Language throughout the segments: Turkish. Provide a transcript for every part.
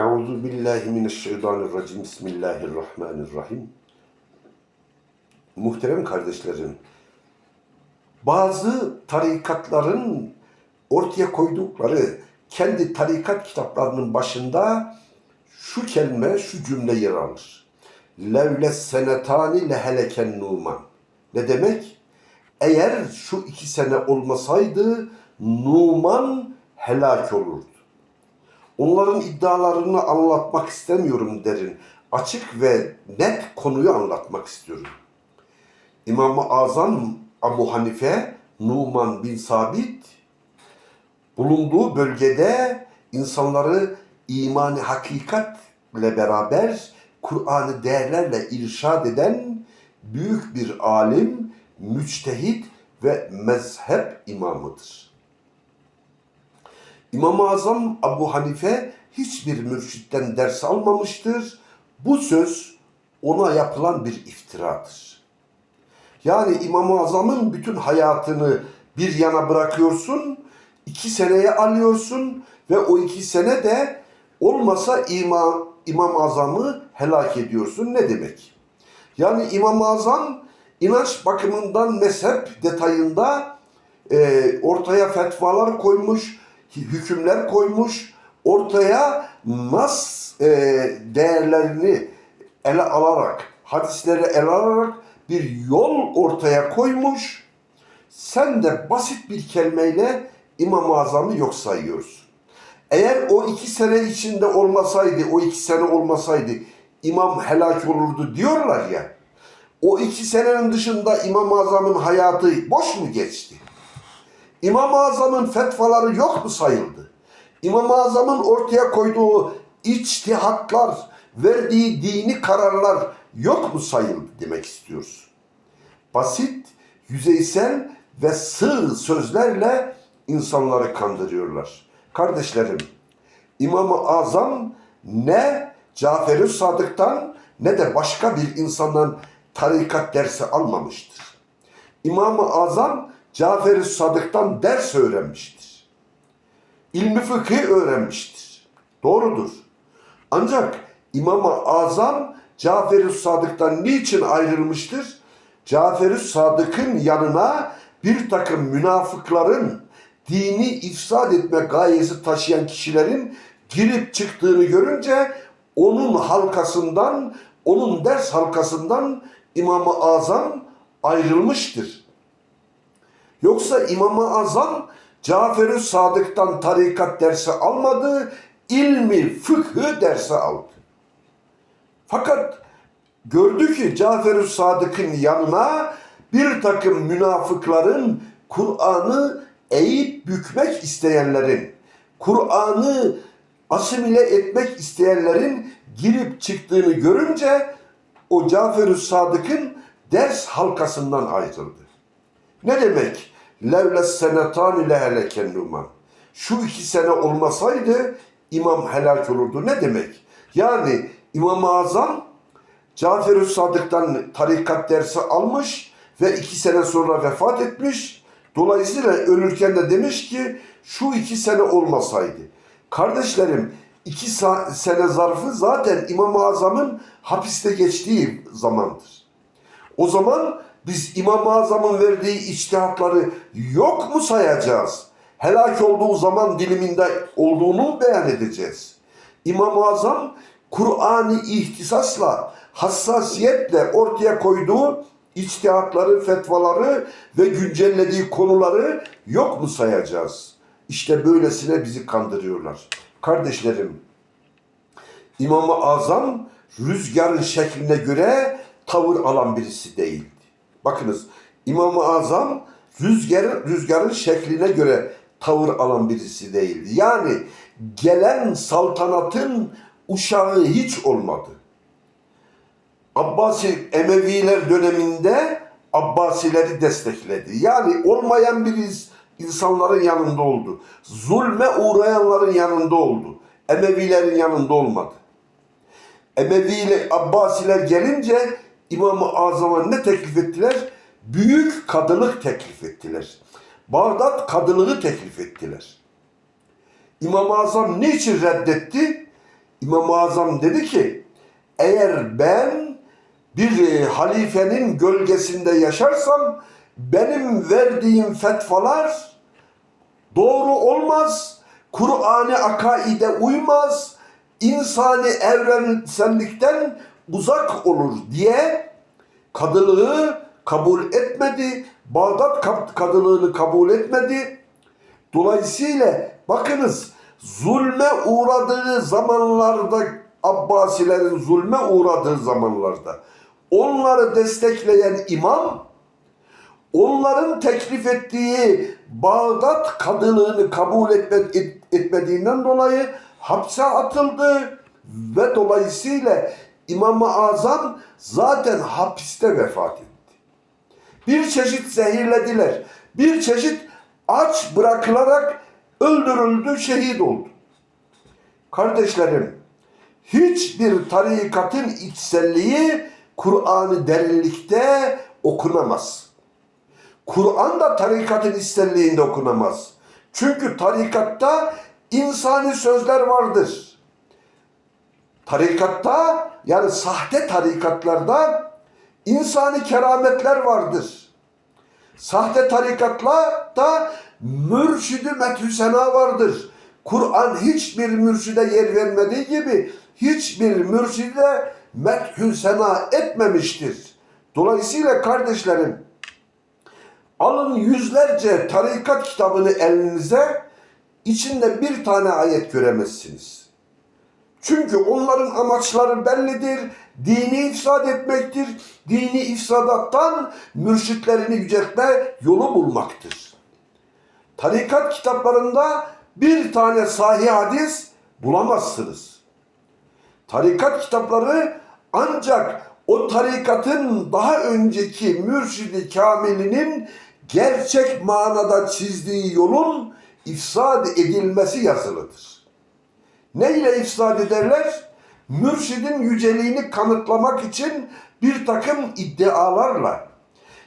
Euzu billahi mineşşeytanirracim. Bismillahirrahmanirrahim. Muhterem kardeşlerim, bazı tarikatların ortaya koydukları kendi tarikat kitaplarının başında şu kelime, şu cümle yer alır. Levle senetani leheleken numan. Ne demek? Eğer şu iki sene olmasaydı Numan helak olurdu. Onların iddialarını anlatmak istemiyorum derin. Açık ve net konuyu anlatmak istiyorum. İmam-ı Azam Abu Hanife Numan bin Sabit bulunduğu bölgede insanları imani hakikatle beraber Kur'an'ı değerlerle irşad eden büyük bir alim, müçtehit ve mezhep imamıdır. İmam-ı Azam Abu Hanife hiçbir mürşitten ders almamıştır. Bu söz ona yapılan bir iftiradır. Yani İmam-ı Azam'ın bütün hayatını bir yana bırakıyorsun, iki seneye alıyorsun ve o iki sene de olmasa İmam, İmam Azam'ı helak ediyorsun. Ne demek? Yani İmam Azam inanç bakımından mezhep detayında e, ortaya fetvalar koymuş, hükümler koymuş, ortaya nas e, değerlerini ele alarak, hadisleri ele alarak bir yol ortaya koymuş. Sen de basit bir kelimeyle İmam-ı Azam'ı yok sayıyorsun. Eğer o iki sene içinde olmasaydı, o iki sene olmasaydı imam helak olurdu diyorlar ya. O iki senenin dışında İmam-ı Azam'ın hayatı boş mu geçti? İmam-ı Azam'ın fetvaları yok mu sayıldı? İmam-ı Azam'ın ortaya koyduğu içtihatlar, verdiği dini kararlar yok mu sayıldı demek istiyoruz. Basit, yüzeysel ve sığ sözlerle insanları kandırıyorlar. Kardeşlerim, İmam-ı Azam ne Cafer-i Sadık'tan ne de başka bir insandan tarikat dersi almamıştır. İmam-ı Azam Cafer-i Sadık'tan ders öğrenmiştir. İlmi fıkhi öğrenmiştir. Doğrudur. Ancak İmam-ı Azam Cafer-i Sadık'tan niçin ayrılmıştır? Cafer-i Sadık'ın yanına bir takım münafıkların dini ifsad etme gayesi taşıyan kişilerin girip çıktığını görünce onun halkasından, onun ders halkasından İmam-ı Azam ayrılmıştır. Yoksa İmam-ı Azam Cafer-i Sadık'tan tarikat dersi almadı, ilmi fıkhı dersi aldı. Fakat gördü ki Cafer-i Sadık'ın yanına bir takım münafıkların Kur'an'ı eğip bükmek isteyenlerin, Kur'an'ı asimile etmek isteyenlerin girip çıktığını görünce o Cafer-ü Sadık'ın ders halkasından ayrıldı. Ne demek? Levle senetan ile heleken. Şu iki sene olmasaydı imam helak olurdu. Ne demek? Yani İmam-ı Azam Cafer-ü Sadık'tan tarikat dersi almış ve iki sene sonra vefat etmiş. Dolayısıyla ölürken de demiş ki şu iki sene olmasaydı. Kardeşlerim iki sene zarfı zaten İmam-ı Azam'ın hapiste geçtiği zamandır. O zaman biz İmam-ı Azam'ın verdiği içtihatları yok mu sayacağız? Helak olduğu zaman diliminde olduğunu beyan edeceğiz. İmam-ı Azam Kur'an'ı ihtisasla, hassasiyetle ortaya koyduğu içtihatları, fetvaları ve güncellediği konuları yok mu sayacağız? İşte böylesine bizi kandırıyorlar. Kardeşlerim, İmam-ı Azam rüzgarın şekline göre tavır alan birisi değildi. Bakınız İmam-ı Azam rüzgarın, rüzgarın şekline göre tavır alan birisi değildi. Yani gelen saltanatın uşağı hiç olmadı. Abbasi Emeviler döneminde Abbasileri destekledi. Yani olmayan bir insanların yanında oldu. Zulme uğrayanların yanında oldu. Emevilerin yanında olmadı. Emeviyle Abbasiler gelince İmam-ı Azam'a ne teklif ettiler? Büyük kadılık teklif ettiler. Bağdat kadılığı teklif ettiler. İmam-ı Azam niçin reddetti? İmam-ı Azam dedi ki eğer ben bir e, halifenin gölgesinde yaşarsam benim verdiğim fetvalar doğru olmaz, Kur'an'ı akaide uymaz, insani evrensellikten uzak olur diye kadılığı kabul etmedi, Bağdat kad- kadılığını kabul etmedi. Dolayısıyla bakınız zulme uğradığı zamanlarda Abbasilerin zulme uğradığı zamanlarda onları destekleyen imam onların teklif ettiği Bağdat kadılığını kabul etme, et- etmediğinden dolayı hapse atıldı ve dolayısıyla İmam-ı Azam zaten hapiste vefat etti. Bir çeşit zehirlediler. Bir çeşit aç bırakılarak öldürüldü, şehit oldu. Kardeşlerim, hiçbir tarikatın içselliği Kur'an'ı derinlikte okunamaz. Kur'an da tarikatın içselliğinde okunamaz. Çünkü tarikatta insani sözler vardır. Tarikatta yani sahte tarikatlarda insani kerametler vardır. Sahte tarikatlarda mürşidi methüsena vardır. Kur'an hiçbir mürşide yer vermediği gibi hiçbir mürşide methüsena etmemiştir. Dolayısıyla kardeşlerim alın yüzlerce tarikat kitabını elinize içinde bir tane ayet göremezsiniz. Çünkü onların amaçları bellidir. Dini ifsad etmektir. Dini ifsadattan mürşitlerini yüceltme yolu bulmaktır. Tarikat kitaplarında bir tane sahih hadis bulamazsınız. Tarikat kitapları ancak o tarikatın daha önceki mürşidi kamilinin gerçek manada çizdiği yolun ifsad edilmesi yazılıdır. Neyle ifsad ederler? Mürşidin yüceliğini kanıtlamak için bir takım iddialarla.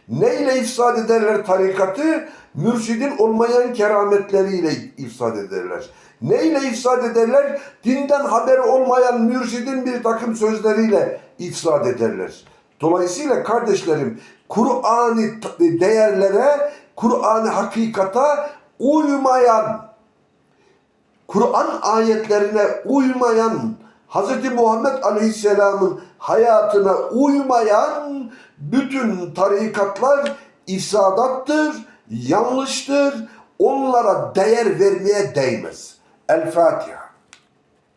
Neyle ifsad ederler tarikatı? Mürşidin olmayan kerametleriyle ifsad ederler. Neyle ifsad ederler? Dinden haberi olmayan mürşidin bir takım sözleriyle ifsad ederler. Dolayısıyla kardeşlerim Kur'an'ı değerlere, Kur'an'ı hakikata uymayan Kur'an ayetlerine uymayan, Hz. Muhammed Aleyhisselam'ın hayatına uymayan bütün tarikatlar ifsadattır, yanlıştır, onlara değer vermeye değmez. El Fatiha.